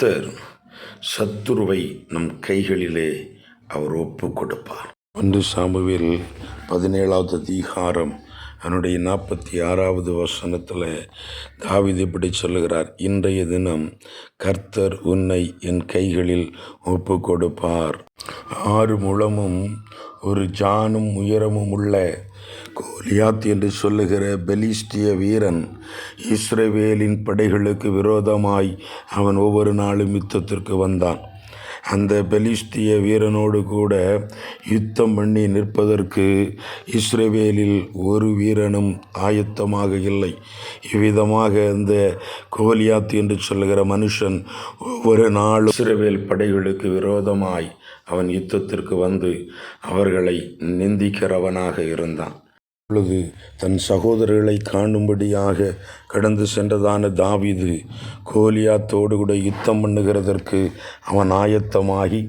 கர்த்தர் சத்துருவை நம் கைகளிலே அவர் ஒப்பு கொடுப்பார். ஒன்று சாம்புவில் பதினேழாவது அதிகாரம் அவனுடைய நாற்பத்தி ஆறாவது வசனத்தில் தாவிது இப்படி சொல்லுகிறார் இன்றைய தினம் கர்த்தர் உன்னை என் கைகளில் ஒப்பு கொடுப்பார். ஆறு முழமும் ஒரு ஜானும் உயரமும் உள்ள கோலியாத் என்று சொல்லுகிற பெலிஸ்திய வீரன் இஸ்ரேவேலின் படைகளுக்கு விரோதமாய் அவன் ஒவ்வொரு நாளும் யுத்தத்திற்கு வந்தான். அந்த பெலிஸ்திய வீரனோடு கூட யுத்தம் பண்ணி நிற்பதற்கு இஸ்ரேவேலில் ஒரு வீரனும் ஆயத்தமாக இல்லை. இவ்விதமாக அந்த கோலியாத் என்று சொல்லுகிற மனுஷன் ஒவ்வொரு நாளும் இஸ்ரேவேல் படைகளுக்கு விரோதமாய் அவன் யுத்தத்திற்கு வந்து அவர்களை நிந்திக்கிறவனாக இருந்தான். பொழுது தன் சகோதரர்களை காணும்படியாக கடந்து சென்றதான தாவிது கோலியாத்தோடு கூட யுத்தம் பண்ணுகிறதற்கு அவன் ஆயத்தமாகி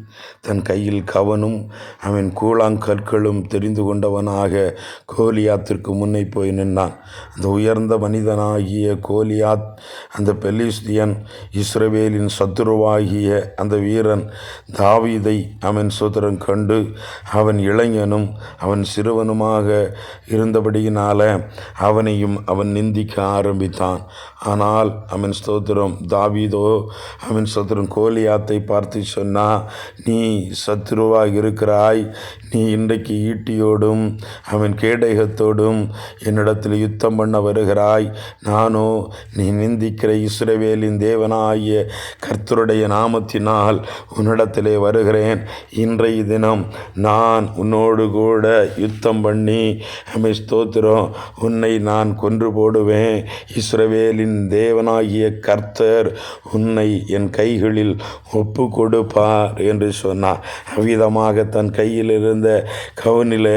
தன் கையில் கவனும் அவன் கூழாங்கற்களும் தெரிந்து கொண்டவனாக கோலியாத்திற்கு முன்னே போய் நின்றான். அந்த உயர்ந்த மனிதனாகிய கோலியாத் அந்த பெலிஸ்தியன் இஸ்ரவேலின் சத்துருவாகிய அந்த வீரன் தாவீதை அவன் சுதரம் கண்டு அவன் இளைஞனும் அவன் சிறுவனுமாக இருந்த இருந்தபடியினால அவனையும் அவன் நிந்திக்க ஆரம்பித்தான். ஆனால் அவன் ஸ்தோத்திரம் தாவீதோ அவன் ஸ்தோத்திரம் கோலியாத்தை பார்த்து சொன்னா நீ சத்ருவாக இருக்கிறாய். நீ இன்றைக்கு ஈட்டியோடும் அவன் கேடகத்தோடும் என்னிடத்தில் யுத்தம் பண்ண வருகிறாய். நானோ நீ நிந்திக்கிற இஸ்ரவேலின் தேவனாகிய கர்த்தருடைய நாமத்தினால் உன்னிடத்திலே வருகிறேன். இன்றைய தினம் நான் உன்னோடு கூட யுத்தம் பண்ணி அமை ஸ்தோத்திரம். உன்னை நான் கொன்று போடுவேன். இஸ்ரவேலின் தேவனாகிய கர்த்தர் உன்னை என் கைகளில் ஒப்பு கொடுப்பார் என்று சொன்னார். அவ்விதமாக தன் கையில் இருந்த கவனில்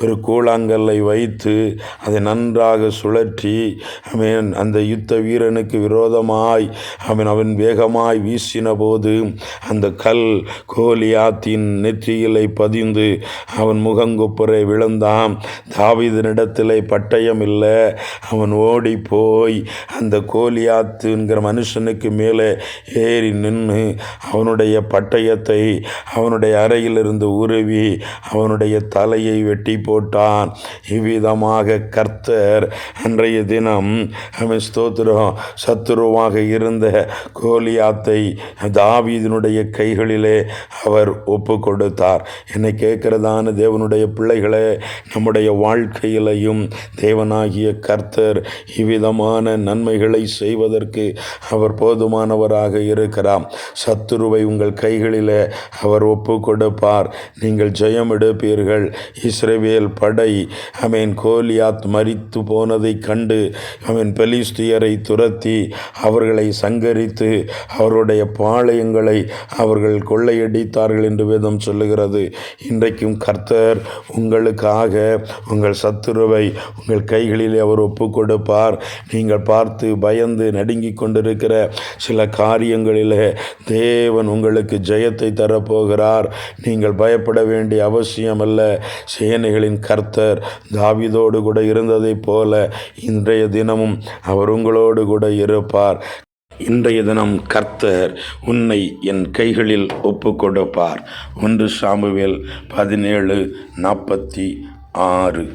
ஒரு கூழாங்கல்லை வைத்து அதை நன்றாக சுழற்றி அவன் அந்த யுத்த வீரனுக்கு விரோதமாய் அவன் அவன் வேகமாய் வீசின போது அந்த கல் கோலியாத்தின் நெற்றியிலை பதிந்து அவன் முகங்குப்புறை விழுந்தான். தாவிதனிடத்திலே பட்டயம் இல்லை. அவன் ஓடி போய் அந்த கோலியாத்துங்கிற மனுஷனுக்கு மேலே ஏறி நின்று அவனுடைய பட்டயத்தை அவனுடைய அறையிலிருந்து உருவி அவனுடைய தலையை வெட்டி போட்டான். இவ்விதமாக கர்த்தர் அன்றைய தினம் அவன் ஸ்தோத்திரம் சத்துருவாக இருந்த கோலியாத்தை தாவீதினுடைய கைகளிலே அவர் ஒப்பு கொடுத்தார் என்னை கேட்கிறதான தேவனுடைய பிள்ளைகளே நம்முடைய வாழ்க்கை வாழ்க்கையிலையும் தேவனாகிய கர்த்தர் இவ்விதமான நன்மைகளை செய்வதற்கு அவர் போதுமானவராக இருக்கிறார். சத்துருவை உங்கள் கைகளிலே அவர் ஒப்பு கொடுப்பார் நீங்கள் ஜெயம் எடுப்பீர்கள் இஸ்ரவேல் படை அவன் கோலியாத் மரித்து போனதை கண்டு அவன் பெலிஸ்தியரை துரத்தி அவர்களை சங்கரித்து அவருடைய பாளையங்களை அவர்கள் கொள்ளையடித்தார்கள் என்று வேதம் சொல்லுகிறது. இன்றைக்கும் கர்த்தர் உங்களுக்காக உங்கள் சத் சத்துருவை உங்கள் கைகளிலே அவர் ஒப்பு கொடுப்பார் நீங்கள் பார்த்து பயந்து நடுங்கிக் கொண்டிருக்கிற சில காரியங்களிலே தேவன் உங்களுக்கு ஜெயத்தை தரப்போகிறார். நீங்கள் பயப்பட வேண்டிய அவசியம் அல்ல சேனைகளின் கர்த்தர் தாவிதோடு கூட இருந்ததைப் போல இன்றைய தினமும் அவர் உங்களோடு கூட இருப்பார். இன்றைய தினம் கர்த்தர் உன்னை என் கைகளில் ஒப்பு கொடுப்பார் ஒன்று சாமுவேல் பதினேழு நாற்பத்தி ஆறு.